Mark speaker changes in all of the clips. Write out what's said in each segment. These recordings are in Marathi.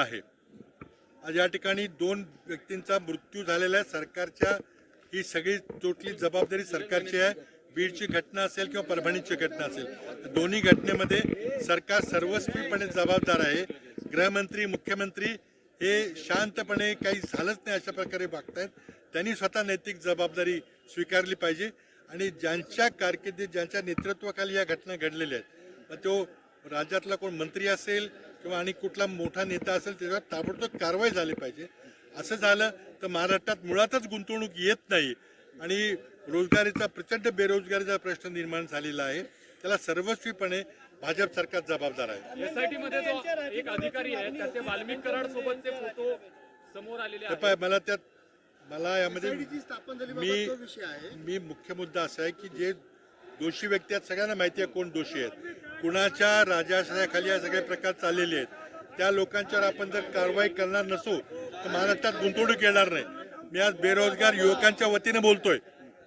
Speaker 1: आहे. आज या ठिकाणी दोन व्यक्तींचा मृत्यू झालेला आहे. सरकारच्या ही सगळी टोटली जबाबदारी सरकारची आहे. बीडची घटना असेल किंवा परभणीची घटना असेल दोन्ही घटनेमध्ये सरकार सर्वस्वीपणे जबाबदार आहे. गृहमंत्री मुख्यमंत्री हे शांतपणे काही झालंच नाही अशा प्रकारे वागतायत त्यांनी स्वतः नैतिक जबाबदारी स्वीकारली पाहिजे. आणि ज्यांच्या कारकिर्दीत ज्यांच्या नेतृत्वाखाली या घटना घडलेल्या आहेत मग तो राज्यातला कोण मंत्री असेल किंवा आणि कुठला मोठा नेता असेल त्याच्यावर ताबडतोब कारवाई झाली पाहिजे. असं झालं तर महाराष्ट्रात मुळातच गुंतवणूक येत नाही. आणि रोजगारीचा प्रचंड बेरोजगारीचा प्रश्न निर्माण झालेला आहे. त्याला सर्वस्वीपणे भाजप सरकार जबाबदार आहे.
Speaker 2: एसआयटी मध्ये जो एक अधिकारी आहे त्याचे वाल्मिक कराड सोबतचे फोटो समोर आलेले आहेत.
Speaker 1: मला त्यात मला यामध्ये मी मी मुख्य मुद्दा असा आहे की जे दोषी व्यक्ती आहेत सगळ्यांना माहिती आहे कोण दोषी आहेत. कुणाच्या राजाश्रयाखाली हे सगळे प्रकार चाललेले आहेत. त्या लोकांच्यावर आपण जर कारवाई करणार नसू तर महाराष्ट्रात गुंतवणूक येणार नाही. मी आज बेरोजगार युवकांच्या वतीने बोलतोय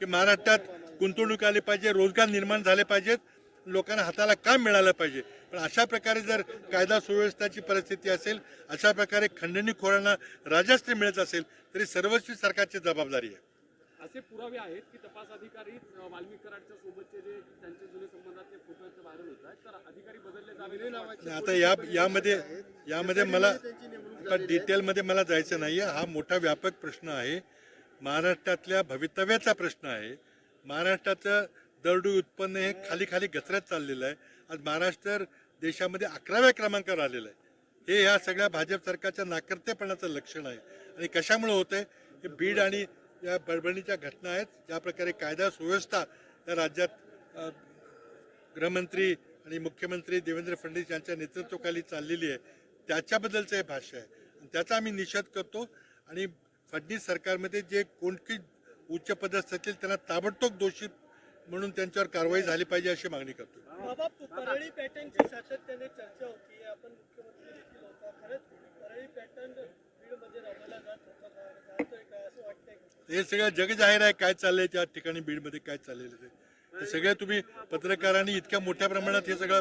Speaker 1: की महाराष्ट्रात गुंतवणूक आली पाहिजे रोजगार निर्माण झाले पाहिजेत लोकांना हाताला काम मिळालं पाहिजे. पण अशा प्रकारे जर कायदा सुव्यवस्थेची परिस्थिती असेल अशा प्रकारे खंडणी खोरांना राजाश्रय मिळत असेल तरी सर्वस्वी सरकारची जबाबदारी आहे.
Speaker 2: असे पुरावे आहेत की तपास अधिकारी वाल्मिक कराडच्या सोबतचे जे त्यांचे जुने संबंधातले फोटो व्हायरल होत आहेत तर अधिकारी बदलले जावे
Speaker 1: आता या यामध्ये यामध्ये मला आता डिटेलमध्ये मला जायचं नाही हा मोठा व्यापक प्रश्न आहे. महाराष्ट्रातल्या भवितव्याचा प्रश्न आहे. महाराष्ट्राचं दरडू उत्पन्न हे खाली खाली घसरत चाललेलं आहे. आज महाराष्ट्र देशामध्ये अकराव्या क्रमांकावर आलेलं आहे. हे ह्या सगळ्या भाजप सरकारच्या नाकर्तेपणाचं लक्षण आहे. आणि कशामुळे होतंय? हे बीड आणि या परभणीच्या घटना आहेत. ज्या प्रकारे कायदा सुव्यवस्था या राज्यात गृहमंत्री आणि मुख्यमंत्री देवेंद्र फडणवीस यांच्या नेतृत्वाखाली चाललेली आहे. त्याच्याबद्दलचं हे भाष्य आहे. आणि त्याचा आम्ही निषेध करतो. आणि फडणवीस सरकारमध्ये जे कोणती उच्च पदस्थ असतील त्यांना ताबडतोब दोषी म्हणून त्यांच्यावर कारवाई झाली पाहिजे अशी मागणी करतो.
Speaker 3: बाबा परळी पॅटर्नची सातत्याने चर्चा होती. आपण मुख्यमंत्री देखील होता खरंच परळी पॅटर्न बीडमध्ये राबवला जात होता का जातोय का असं वाटतंय का
Speaker 1: हे सगळं जग जाहीर आहे काय चाललंय त्या ठिकाणी बीडमध्ये काय चाललेलं ते हे सगळं तुम्ही पत्रकारांनी इतक्या मोठ्या प्रमाणात हे सगळं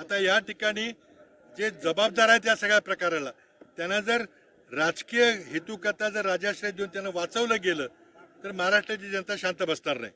Speaker 1: आता या ठिकाणी जे जबाबदार आहेत या सगळ्या प्रकाराला त्यांना जर राजकीय हेतू करता जर राजाश्रय देऊन त्यांना वाचवलं गेलं तर महाराष्ट्राची जनता शांत बसणार नाही.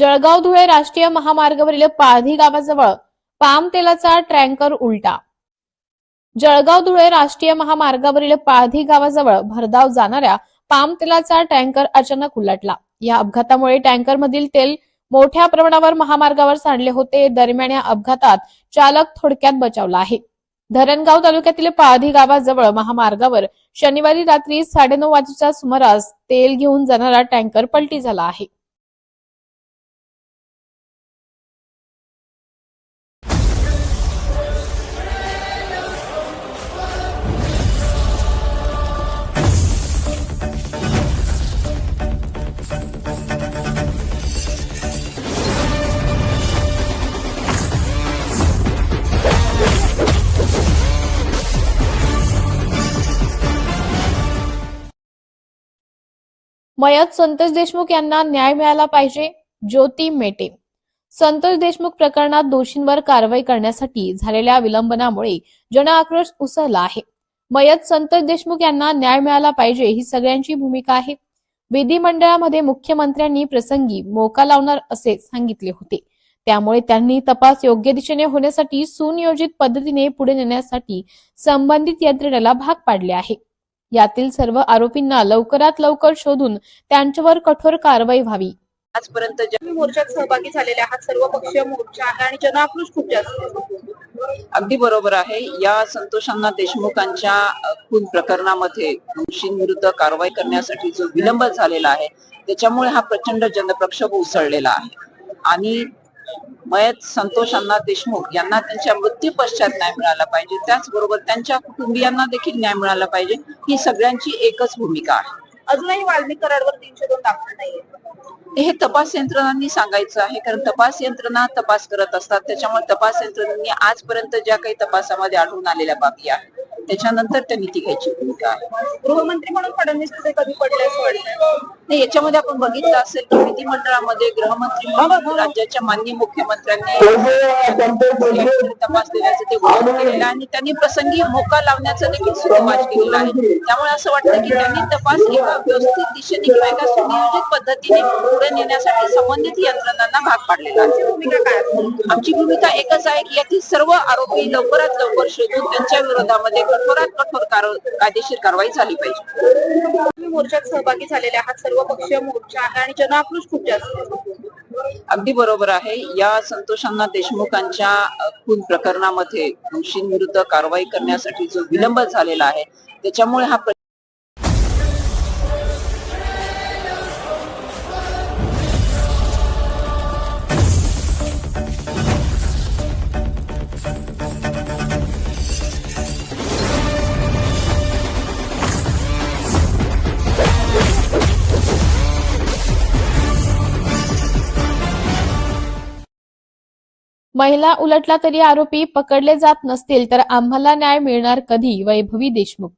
Speaker 4: जळगाव धुळे राष्ट्रीय महामार्गावरील पाळधी गावाजवळ पाम तेलाचा टँकर उलटा. जळगाव धुळे राष्ट्रीय महामार्गावरील पाळधी गावाजवळ भरधाव जाणाऱ्या पाम तेलाचा टँकर अचानक उलटला. या अपघातामुळे टँकरमधील तेल मोठ्या प्रमाणावर महामार्गावर सांडले होते. दरम्यान या अपघातात चालक थोडक्यात बचावला आहे. धरणगाव तालुक्यातील पाळधी गावाजवळ महामार्गावर शनिवारी रात्री साडेनऊ वाजेच्या सुमारास तेल घेऊन जाणारा टँकर पलटी झाला आहे. मयत संतोष देशमुख यांना न्याय मिळाला पाहिजे ज्योती मेटे. संतोष देशमुख प्रकरणात दोषींवर कारवाई करण्यासाठी झालेल्या विलंबनामुळे जनआक्रोश उसळला आहे. मयत संतोष देशमुख यांना न्याय मिळाला पाहिजे ही सगळ्यांची भूमिका आहे. विधिमंडळामध्ये मुख्यमंत्र्यांनी प्रसंगी मोका लावणार असे सांगितले होते. त्यामुळे त्यांनी तपास योग्य दिशेने होण्यासाठी सुनियोजित पद्धतीने पुढे नेण्यासाठी संबंधित यंत्रणेला भाग पाडले आहे. यातील सर्व आरोपींना लवकरात लवकर शोधून त्यांच्यावर कठोर कारवाई व्हावी.
Speaker 5: आजपर्यंत ज्या मोर्चात सहभागी झालेले आहात सर्व पक्षीय मोर्चा आहे आणि जनआक्रोश खूप जास्त. अगदी बरोबर आहे. या संतोषांना देशमुखांच्या खून प्रकरणामध्ये दोषींविरुद्ध कारवाई करण्यासाठी जो विलंब झालेला आहे त्याच्यामुळे हा प्रचंड जनप्रक्षोभ उसळलेला आहे. आणि मयत संतोष अण्णा देशमुख यांना त्यांच्या मृत्यू पश्चात न्याय मिळाला पाहिजे. त्याचबरोबर त्यांच्या कुटुंबियांना देखील न्याय मिळाला पाहिजे. ही सगळ्यांची एकच भूमिका आहे. अजूनही वाल्मिक कराडवर तीनशे दोन दाखल नाहीये. हे तपास यंत्रणांनी सांगायचं आहे. कारण तपास यंत्रणा तपास करत असतात. त्याच्यामुळे तपास यंत्रणांनी आजपर्यंत ज्या काही तपासामध्ये आढळून आलेल्या बाबी आहेत त्याच्यानंतर त्यांनी ती घ्यायची भूमिका आहे. गृहमंत्री म्हणून फडणवीस कधी पडले असं वाटतं नाही याच्यामध्ये आपण बघितलं असेल की विधिमंडळामध्ये गृहमंत्री म्हणून राज्याच्या माननीय मुख्यमंत्र्यांनी तपास देण्याचं ते घोषणा केलेलं आणि त्यांनी प्रसंगी मोका लावण्याचं देखील सुरुवात केलेलं आहे. त्यामुळे असं वाटतं की त्यांनी तपास एका व्यवस्थित दिशेने किंवा एका सुनियोजित पद्धतीने पुढे नेण्यासाठी संबंधित यंत्रणांना भाग पाडलेला आहे. भूमिका काय आमची भूमिका एकच आहे की यातील सर्व आरोपी लवकरात लवकर शोधून त्यांच्या विरोधामध्ये कठोरात कठोर कायदेशीर कारवाई झाली पाहिजे मोर्चात सहभागी झालेले आहात सर्व पक्षीय मोर्चा आहे आणि जनआक्रोश खूप जास्त. अगदी बरोबर आहे या संतोषांना देशमुखांच्या खून प्रकरणामध्ये दोषींविरुद्ध कारवाई करण्यासाठी जो विलंब झालेला आहे त्याच्यामुळे हा
Speaker 4: महिला उलटला तरी आरोपी पकडले जात नसतील तर आम्हाला न्याय मिळणार कधी? वैभवी देशमुख.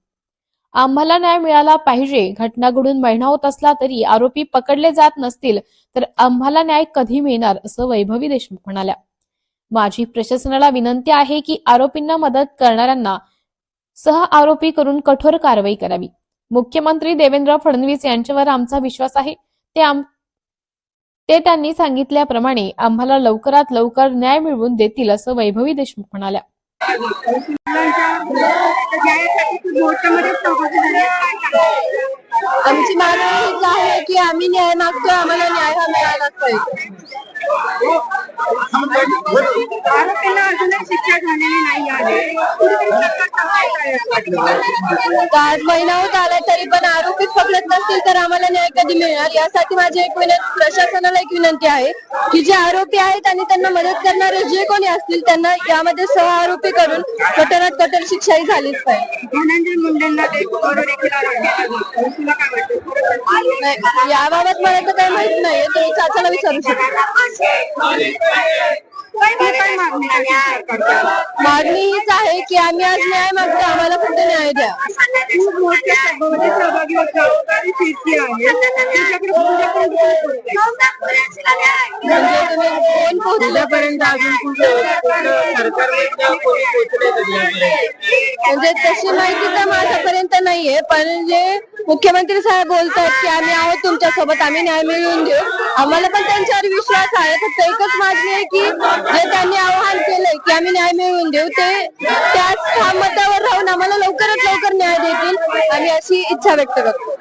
Speaker 4: आम्हाला न्याय मिळाला पाहिजे. घटना घडून महिना होत असला तरी आरोपी पकडले जात नसतील तर आम्हाला न्याय कधी मिळणार? असं वैभवी देशमुख म्हणाल्या. माझी प्रशासनाला विनंती आहे की आरोपींना मदत करणाऱ्यांना सह आरोपी करून कठोर कारवाई करावी. मुख्यमंत्री देवेंद्र फडणवीस यांच्यावर आमचा विश्वास आहे. ते आम ते त्यांनी सांगितल्याप्रमाणे आम्हाला लवकरात लवकर न्याय मिळवून देतील असं वैभवी देशमुख म्हणाल्या.
Speaker 5: आमची मागणी आहे की आम्ही न्याय मागतोय आम्हाला न्याय हा मिळालाच पाहिजे.
Speaker 6: आरोपींना अजूनही शिक्षा झालेली नाही आहे?
Speaker 5: आज महिना होत आला तरी पण आरोपीच पकडत नसतील तर आम्हाला न्याय कधी मिळणार? यासाठी माझी एक विनंती प्रशासनाला एक विनंती आहे की जे आरोपी आहेत आणि त्यांना मदत करणारे जे कोणी असतील त्यांना यामध्ये सह आरोपी करून कठोरात कठोर शिक्षाही झालीच पाहिजे.
Speaker 6: धनंजय मुंडेंना आरोप
Speaker 5: याबाबत मला तर काही माहीत नाही तुम्ही चाचाला विचारू शकता.
Speaker 6: तू काय मागणी आहे सरकारला?
Speaker 5: मागणी हीच आहे की आम्ही आज न्याय मागतो आम्हाला फक्त न्याय द्या.
Speaker 6: खूप मोठ्या सभेमध्ये सहभागी होता आणि कीर्ती आहे. तुझ्याकडे तुझ्यापर्यंत काय पोहोचलंय?
Speaker 5: म्हणजे तुम्ही कोण म्हणजे तशी माहिती तर माझ्यापर्यंत नाहीये पण जे मुख्यमंत्री साहेब बोलतात की आम्ही आहोत तुमच्यासोबत आम्ही न्याय मिळवून देऊ. आम्हाला पण त्यांच्यावर विश्वास आहे. फक्त एकच मागणी आहे की जे त्यांनी आवाहन केलंय की आम्ही न्याय मिळवून देऊ ते. त्याच ठाम मतावर राहून आम्हाला लवकरात लवकर न्याय देतील. आणि अशी इच्छा व्यक्त करतो.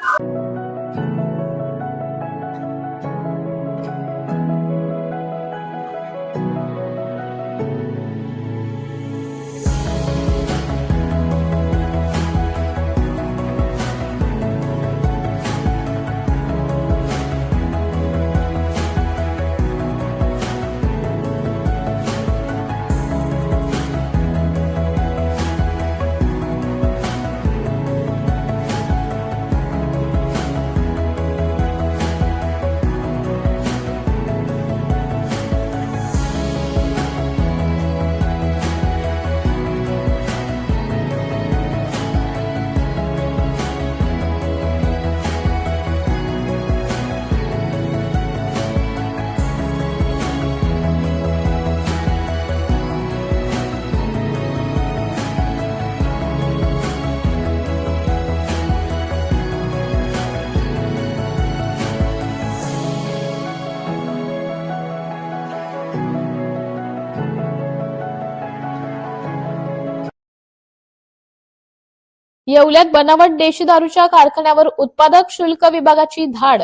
Speaker 4: येवल्यात बनावट देशी दारूच्या कारखान्यावर उत्पादक शुल्क विभागाची धाड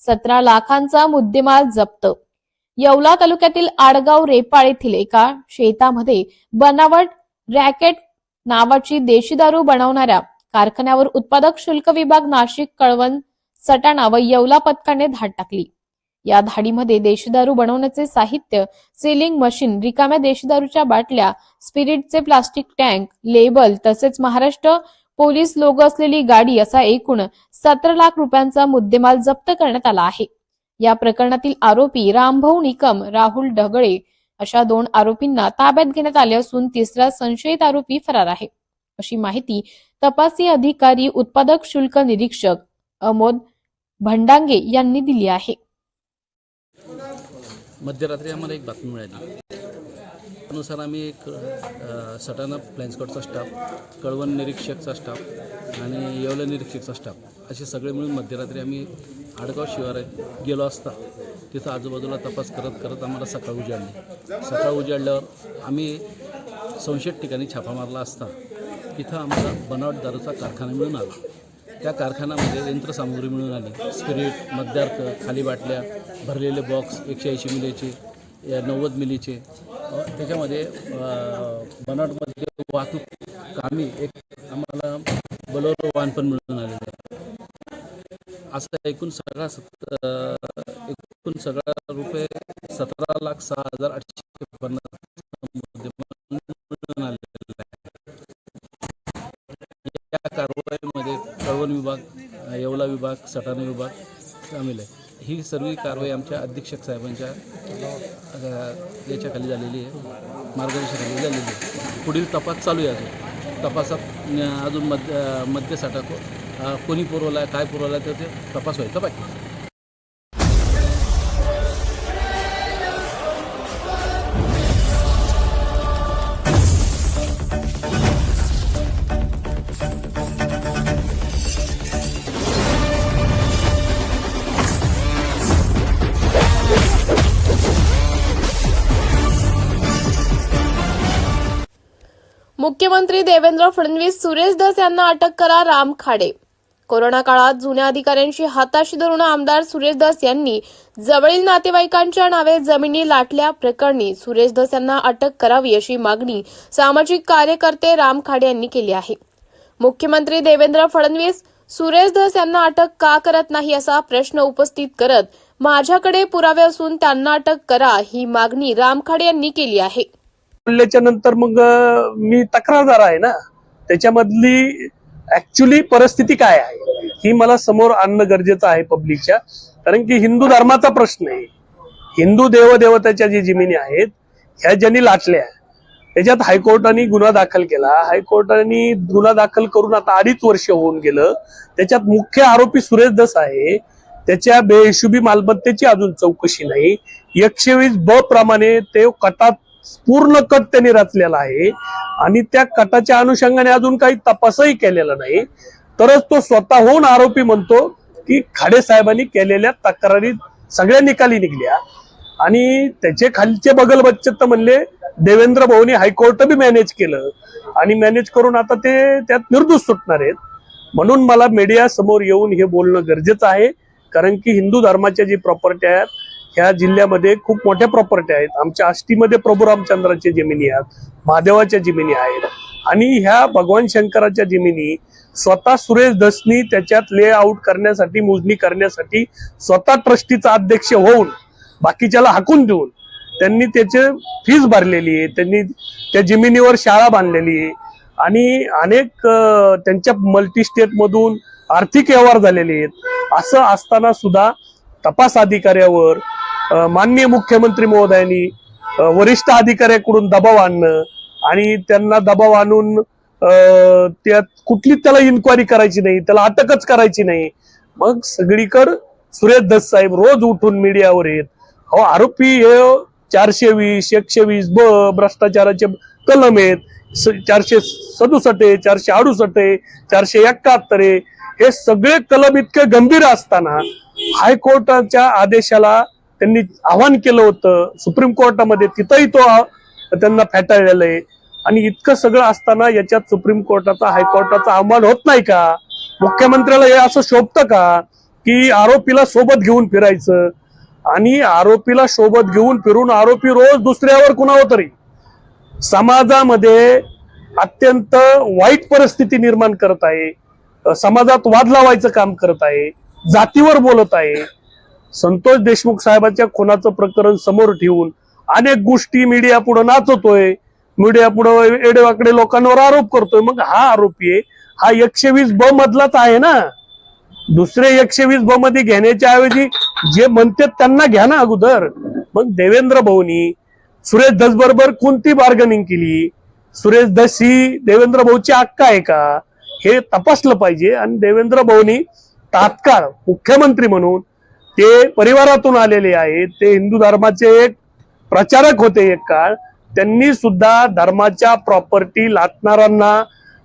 Speaker 4: सतरा लाखांचा मुद्देमाल जप्त. येवला तालुक्यातील आडगाव रेपाळ येथील एका शेतामध्ये बनावट रॅकेट नावाची देशी दारू बनवणाऱ्या कारखान्यावर उत्पादक शुल्क विभाग नाशिक कळवण सटाणा व येवला पथकाने धाड टाकली. या धाडीमध्ये देशी दारू बनवण्याचे साहित्य सिलिंग मशीन रिकाम्या देशी दारूच्या बाटल्या स्पिरिटचे प्लास्टिक टँक लेबल तसेच महाराष्ट्र पोलीस लोगो असलेली गाडी असा एकूण सतरा लाख रुपयांचा मुद्देमाल जप्त करण्यात आला आहे. या प्रकरणातील आरोपी रामभाऊ निकम राहुल ढगळे अशा दोन आरोपींना ताब्यात घेण्यात आले असून तिसरा संशयित आरोपी फरार आहे. अशी माहिती तपासी अधिकारी उत्पादक शुल्क निरीक्षक अमोद भंडांगे यांनी दिली आहे.
Speaker 7: मध्यरात्री आम्हाला एक बातमी मिळाली. त्यानुसार आम्ही एक अ, सटाणा स्टाफ कळवण निरीक्षकचा स्टाफ आणि येवला निरीक्षकचा स्टाफ असे सगळे मिळून मध्यरात्री आम्ही आडगाव शिवारात गेलो असता तिथं आजूबाजूला तपास करत करत आम्हाला सकाळ उजाडली. सकाळ उजाडल्यावर आम्ही संशयित ठिकाणी छापा मारला असता तिथं आम्हाला बनावट दारूचा कारखाना मिळून आला. त्या कारखान्यामध्ये यंत्रसामुग्री मिळून आली स्पिरिट मद्यार्थ खाली बाटल्या भरलेले बॉक्स एकशे ऐंशी मिलीचे या नव्वद मिलीचे त्याच्यामध्ये बनावटमध्ये वाहतूक कामी एक आम्हाला बलोरो वाहन पण मिळून आलेलं आहे. असं एकूण सगळा सत एकूण सगळा रुपये सतरा लाख सहा हजार आठशे पन्नास मिळून आलेलं आहे. या कारवाईमध्ये कळवण विभाग येवला विभाग सटाणा विभाग सामील आहे. ही सर्व कारवाई आमच्या अधीक्षक साहेबांच्या याच्याखाली झालेली आहे. मार्गदर्शनाखाली झालेली आहे. पुढील तपास चालू आहे अजून. तपासात अजून मद्य मद्यसाठा को कोणी पुरवला आहे काय पुरवला आहे तर ते तपास व्हायचा बाकी
Speaker 4: मुख्यमंत्री देवेंद्र फडणवीस सुरेश धस यांना अटक करा राम खाडे. कोरोना काळात जुन्या अधिकाऱ्यांशी हाताशी धरून आमदार सुरेश धस यांनी जवळील नातेवाईकांच्या नावे जमिनी लाटल्या प्रकरणी सुरेश धस यांना अटक करावी अशी मागणी सामाजिक कार्यकर्ते राम खाडे यांनी केली आहे. मुख्यमंत्री देवेंद्र फडणवीस सुरेश धस यांना अटक का करत नाही असा प्रश्न उपस्थित करत माझ्याकडे पुरावे असून त्यांना अटक करा ही मागणी राम खाडे यांनी केली आहे.
Speaker 8: बोलल्याच्या नंतर मग मी तक्रारदार आहे ना त्याच्यामधली ऍक्च्युली परिस्थिती काय आहे? ही मला समोर आणणं गरजेचं आहे पब्लिकच्या कारण की हिंदू धर्माचा प्रश्न आहे. हिंदू देवदेवताच्या जी जमिनी आहेत ह्या ज्यांनी लाटल्या त्याच्यात हायकोर्टाने गुन्हा दाखल केला. हायकोर्टाने गुन्हा दाखल करून आता अडीच वर्ष होऊन गेलं. त्याच्यात मुख्य आरोपी सुरेश दस आहे. त्याच्या बेहिशुबी मालमत्तेची अजून चौकशी नाही. एकशे वीस ब प्रमाणे ते कटात पूर्ण कट त्यांनी रचलेला आहे. आणि त्या कटाच्या अनुषंगाने अजून काही तपासही केलेला नाही. तरच तो स्वतःहून आरोपी म्हणतो की खाडे साहेबांनी केलेल्या तक्रारी सगळ्या निकाली निघल्या. आणि त्याचे खालचे बगल बच्चत म्हणले देवेंद्र भाऊनी हायकोर्ट बी मॅनेज केलं. आणि मॅनेज करून आता ते त्यात निर्दोष सुटणार आहेत. म्हणून मला मीडिया समोर येऊन हे बोलणं गरजेचं आहे. कारण की हिंदू धर्माच्या जी प्रॉपर्टी आहेत ह्या जिल्ह्यामध्ये खूप मोठ्या प्रॉपर्टी आहेत. आमच्या आष्टीमध्ये प्रभू रामचंद्राच्या जमिनी आहेत महादेवाच्या जमिनी आहेत. आणि ह्या भगवान शंकराच्या जमिनी स्वतः सुरेश दसनी त्याच्यात लेआउट करण्यासाठी मोजणी करण्यासाठी स्वतः ट्रस्टीचा अध्यक्ष होऊन बाकीच्याला हाकून देऊन त्यांनी त्याचे फीज भरलेली आहे. त्यांनी त्या जमिनीवर शाळा बांधलेली आहे. आणि अनेक त्यांच्या मल्टी स्टेट मधून आर्थिक व्यवहार झालेले आहेत. असं असताना सुद्धा तपास अधिकाऱ्यावर माननीय मुख्यमंत्री महोदयांनी वरिष्ठ अधिकाऱ्याकडून दबाव आणणं आणि त्यांना दबाव आणून त्यात कुठली त्याला इन्क्वायरी करायची नाही त्याला अटकच करायची नाही. मग सगळीकडे सुरेश दस साहेब रोज उठून मीडियावर येत अहो आरोपी हे चारशे वीस एकशे वीस ब भ्रष्टाचाराचे कलम आहेत. चारशे सदुसष्ट आहे चारशे अडुसष्ट आहे चारशे एकाहत्तर आहे. हे सगळे कलम इतके गंभीर असताना हायकोर्टाच्या आदेशाला त्यांनी आव्हान केलं होतं. सुप्रीम कोर्टामध्ये तिथंही तो त्यांना फेटाळलेलं आहे. आणि इतकं सगळं असताना याच्यात सुप्रीम कोर्टाचा हायकोर्टाचा आव्हान होत नाही का? मुख्यमंत्र्याला हे असं शोभतं का? की आरोपीला सोबत घेऊन फिरायचं. आणि आरोपीला सोबत घेऊन फिरून आरोपी रोज दुसऱ्यावर कुणावर तरी? समाजामध्ये अत्यंत वाईट परिस्थिती निर्माण करत आहे. समाजात वाद लावायचं काम करत आहे. जातीवर बोलत आहे. संतोष देशमुख साहेबांच्या खुनाचं प्रकरण समोर ठेवून अनेक गोष्टी मीडिया पुढे नाचवतोय मीडिया पुढे एडेवाकडे लोकांवर आरोप करतोय. मग हा आरोपी हा एकशे वीस ब मधलाच आहे ना? दुसरे एकशे वीस ब मध्ये घेण्याच्या ऐवजी जे म्हणतात त्यांना घ्या ना अगोदर. मग देवेंद्र भाऊनी सुरेश दस बरोबर कोणती बार्गनिंग केली? सुरेश दस ही देवेंद्र भाऊची अक्का आहे का? हे तपासलं पाहिजे. आणि देवेंद्र भाऊनी तात्काळ मुख्यमंत्री म्हणून ते परिवारातून आलेले आहेत ते हिंदू धर्माचे एक प्रचारक होते एक काळ. त्यांनी सुद्धा धर्माच्या प्रॉपर्टी लाटणाऱ्यांना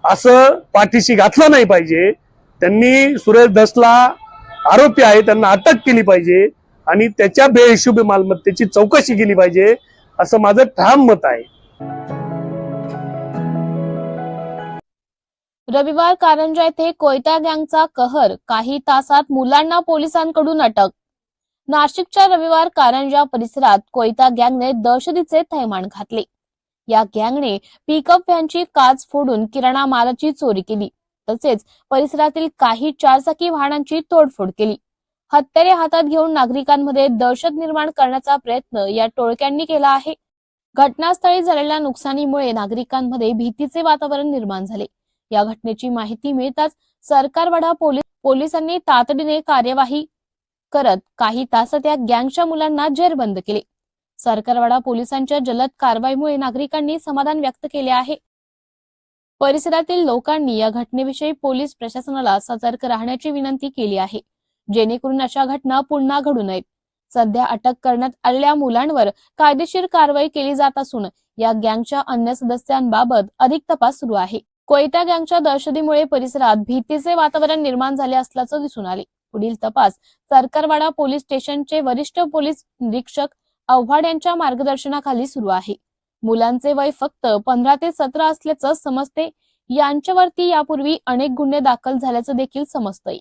Speaker 8: असं पाठीशी घातलं नाही पाहिजे. त्यांनी सुरेश धसला आरोपी आहे त्यांना अटक केली पाहिजे आणि त्याच्या बेहिशोबी मालमत्तेची चौकशी केली पाहिजे असं माझं ठाम मत आहे.
Speaker 4: रविवार कारंजा येथे कोयता गँगचा कहर काही तासात मुलांना पोलिसांकडून अटक नाशिकच्या रविवार कारंजा परिसरात कोयता गँगने दहशतीचे थैमान घातले. या गँगने पिकअप व्हॅनची काच फोडून किराणा मालाची चोरी केली तसेच परिसरातील काही चारचाकी वाहनांची तोडफोड केली. हत्यारे हातात घेऊन नागरिकांमध्ये दहशत निर्माण करण्याचा प्रयत्न या टोळक्यांनी केला आहे. घटनास्थळी झालेल्या नुकसानीमुळे नागरिकांमध्ये भीतीचे वातावरण निर्माण झाले. या घटनेची माहिती मिळताच सरकारवाडा पोलीस पोलिसांनी तातडीने कार्यवाही करत काही तास त्या गँगच्या मुलांना जेरबंद केले. सरकारवाडा पोलिसांच्या जलद कारवाईमुळे नागरिकांनी समाधान व्यक्त केले आहे. परिसरातील लोकांनी या घटनेविषयी पोलीस प्रशासनाला सतर्क राहण्याची विनंती केली आहे. जेणेकरून अशा घटना पुन्हा घडू नयेत. सध्या अटक करण्यात आलेल्या मुलांवर कायदेशीर कारवाई केली जात असून या गँगच्या अन्य सदस्यांबाबत अधिक तपास सुरू आहे. कोयता गँगच्या दहशतीमुळे परिसरात भीतीचे वातावरण निर्माण झाले असल्याचं दिसून आले. पुढील तपास. सरकारवाडा पोलीस स्टेशनचे वरिष्ठ पोलीस निरीक्षक आव्हाड यांच्या मार्गदर्शनाखाली सुरू आहे. मुलांचे वय फक्त पंधरा ते सतरा असल्याचं समजते. यांच्यावरती यापूर्वी अनेक गुन्हे दाखल झाल्याचं देखील समजतंय.